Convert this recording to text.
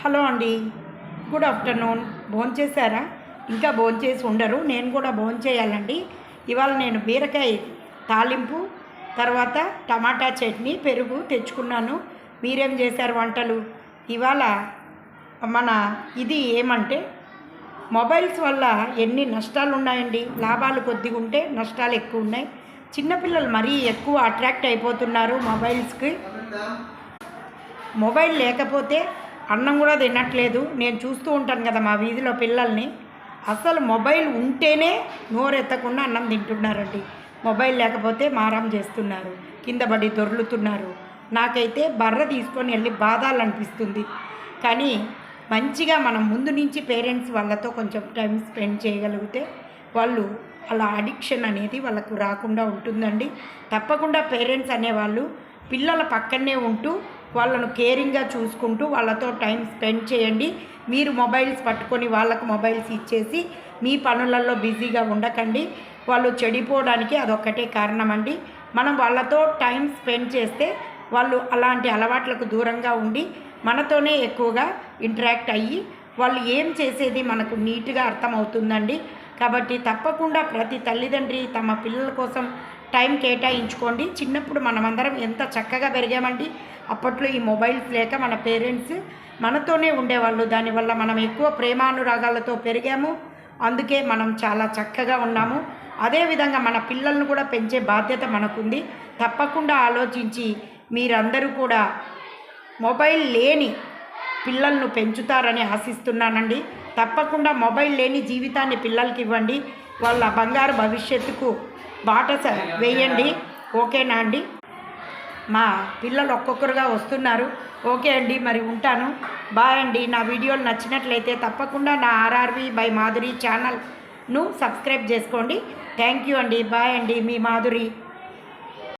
Hello అండి. Good afternoon. భోంచేశారా ఇంకా భోంచేసి ఉండరు. నేను కూడా భోంచేయాలండి ఇవాళ నేను బీరకాయ తాలింపు తర్వాత టమాటా చట్నీ పెరుగు తెచ్చుకున్నాను. మీరేం చేశారు వంటలు? ఇవాళ మన ఇది ఏమంటే మొబైల్స్ వల్ల ఎన్ని నష్టాలు ఉన్నాయండి లాభాలు కొద్దిగా ఉంటే నష్టాలు ఎక్కువ ఉన్నాయి. చిన్నపిల్లలు మరీ ఎక్కువ అట్రాక్ట్ అయిపోతున్నారు మొబైల్స్కి. మొబైల్ లేకపోతే అన్నం కూడా తినట్లేదు. నేను చూస్తూ ఉంటాను కదా మా వీధిలో పిల్లల్ని. అసలు మొబైల్ ఉంటేనే నోరెత్తకుండా అన్నం తింటున్నారండి. మొబైల్ లేకపోతే మారం చేస్తున్నారు. కింద పడి దొర్లుతున్నారు. నాకైతే బర్ర తీసుకొని వెళ్ళి బాధాలనిపిస్తుంది. కానీ మంచిగా మనం ముందు నుంచి పేరెంట్స్ వాళ్ళతో కొంచెం టైం స్పెండ్ చేయగలిగితే వాళ్ళు అలా అడిక్షన్ అనేది వాళ్ళకు రాకుండా ఉంటుందండి. తప్పకుండా పేరెంట్స్ అనేవాళ్ళు పిల్లల పక్కనే ఉంటూ వాళ్ళను కేరింగ్గా చూసుకుంటూ వాళ్ళతో టైం స్పెండ్ చేయండి. మీరు మొబైల్స్ పట్టుకొని వాళ్ళకు మొబైల్స్ ఇచ్చేసి మీ పనులలో బిజీగా ఉండకండి. వాళ్ళు చెడిపోవడానికి అదొక్కటే కారణం అండి మనం వాళ్ళతో టైం స్పెండ్ చేస్తే వాళ్ళు అలాంటి అలవాట్లకు దూరంగా ఉండి మనతోనే ఎక్కువగా ఇంటరాక్ట్ అయ్యి వాళ్ళు ఏం చేసేది మనకు నీట్గా అర్థమవుతుందండి. కాబట్టి తప్పకుండా ప్రతి తల్లిదండ్రి తమ పిల్లల కోసం టైం కేటాయించుకోండి. చిన్నప్పుడు మనమందరం ఎంత చక్కగా పెరిగామండి. అప్పట్లో ఈ మొబైల్స్ లేక మన పేరెంట్స్ మనతోనే ఉండేవాళ్ళు. దానివల్ల మనం ఎక్కువ ప్రేమానురాగాలతో పెరిగాము. అందుకే మనం చాలా చక్కగా ఉన్నాము. అదేవిధంగా మన పిల్లలను కూడా పెంచే బాధ్యత మనకుంది. తప్పకుండా ఆలోచించి మీరందరూ కూడా మొబైల్ లేని పిల్లలను పెంచుతారని ఆశిస్తున్నానండి. తప్పకుండా మొబైల్ లేని జీవితాన్ని పిల్లలకి ఇవ్వండి. వాళ్ళ బంగారు భవిష్యత్తుకు బాట స- వేయండి. ఓకేనా అండి? మా పిల్లలు ఒక్కొక్కరుగా వస్తున్నారు. ఓకే అండి మరి ఉంటాను. బాయ్ అండి. నా వీడియోలు నచ్చినట్లయితే తప్పకుండా నా ఆర్ఆర్వి బై మాధురి ఛానల్ను సబ్స్క్రైబ్ చేసుకోండి. థ్యాంక్ యూ అండి. బాయ్ అండి. మీ మాధురి.